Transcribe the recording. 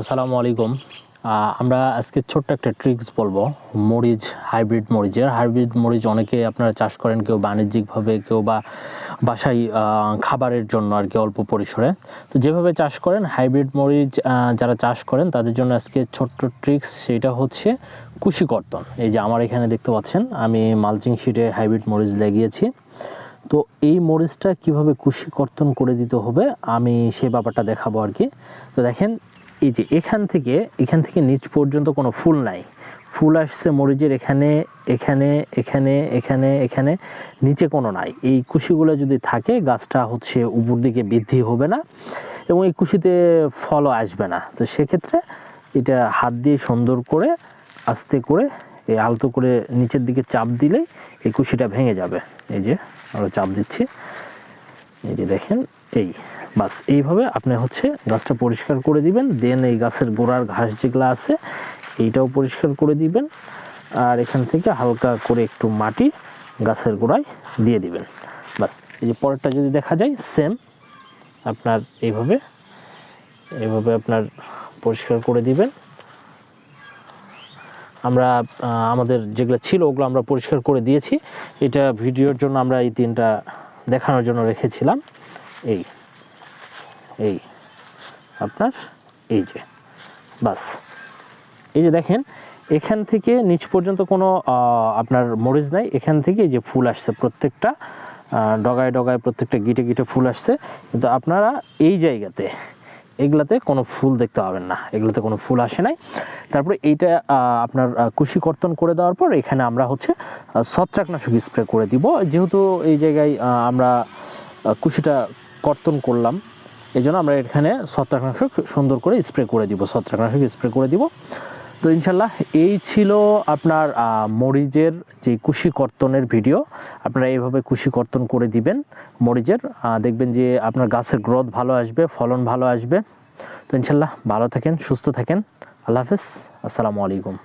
আসসালামু আলাইকুম। আমরা আজকে ছোট্ট একটা ট্রিক্স বলব। মরিচ হাইব্রিড মরিচের। হাইব্রিড মরিচ অনেকে আপনারা চাষ করেন কেউ বাণিজ্যিকভাবে, কেউ বা বাসায় খাবারের জন্য আর কি অল্প পরিসরে। তো যেভাবে চাষ করেন হাইব্রিড মরিচ যারা চাষ করেন, তাদের জন্য আজকে ছোট্ট ট্রিক্স সেটা হচ্ছে কুশি কর্তন। এই যে আমার এখানে দেখতে পাচ্ছেন, আমি মালচিং শিটে হাইব্রিড মরিচ লাগিয়েছি। তো এই মরিচটা কীভাবে কুশি কর্তন করে দিতে হবে, আমি সেই ব্যাপারটা দেখাবো আর কি। তো দেখেন এই যে এখান থেকে এখান থেকে নিচ পর্যন্ত কোনো ফুল নাই। ফুল আসছে মরিচের এখানে এখানে এখানে এখানে এখানে, নিচে কোনো নাই। এই কুশিগুলো যদি থাকে, গাছটা হচ্ছে উপর দিকে বৃদ্ধি হবে না এবং এই কুশিতে ফলও আসবে না। তো সেক্ষেত্রে এটা হাত দিয়ে সুন্দর করে, আস্তে করে এই আলতো করে নিচের দিকে চাপ দিলেই এই কুশিটা ভেঙে যাবে। এই যে আরও চাপ দিচ্ছি। এই যে দেখেন, এই বাস, এইভাবে আপনি হচ্ছে গাছটা পরিষ্কার করে দিবেন দেন এই গাছের গোড়ার ঘাস যেগুলো আছে, এইটাও পরিষ্কার করে দিবেন, আর এখান থেকে হালকা করে একটু মাটি গাছের গোড়ায় দিয়ে দিবেন। বাস, এই যে পরেরটা যদি দেখা যায় সেম আপনার এইভাবে এইভাবে আপনার পরিষ্কার করে দিবেন। আমরা আমাদের যেগুলো ছিল, ওগুলো আমরা পরিষ্কার করে দিয়েছি। এটা ভিডিওর জন্য আমরা এই তিনটা দেখানোর জন্য রেখেছিলাম। এই। এই আপনার, এই যে, বাস। এই যে দেখেন, এখান থেকে নিচ পর্যন্ত কোনো আপনার মরিচ নাই, এখান থেকে যে ফুল আসছে প্রত্যেকটা ডগায় ডগায় প্রত্যেকটা গিটে গিটে ফুল আসছে। কিন্তু আপনারা এই জায়গাতে, এগুলাতে কোনো ফুল দেখতে পাবেন না, এগুলোতে কোনো ফুল আসে নাই। তারপরে এইটা আপনার কুশি কর্তন করে দেওয়ার পর এখানে আমরা হচ্ছে ছত্রাকনাশক স্প্রে করে দিব। যেহেতু এই জায়গায় আমরা কুশিটা কর্তন করলাম এই জন্য আমরা এখানে ছত্রাকনাশক সুন্দর করে স্প্রে করে দিব, ছত্রাকনাশক স্প্রে করে দিব। তো ইনশাল্লাহ এই ছিল আপনার মরিচের যে কুশি কর্তনের ভিডিও। আপনারা এইভাবে কুশি কর্তন করে দিবেন মরিচের। দেখবেন যে আপনার গাছের গ্রোথ ভালো আসবে, ফলন ভালো আসবে। তো ইনশাল্লাহ ভালো থাকেন, সুস্থ থাকেন। আল্লাহ হাফেজ। আসসালামু আলাইকুম।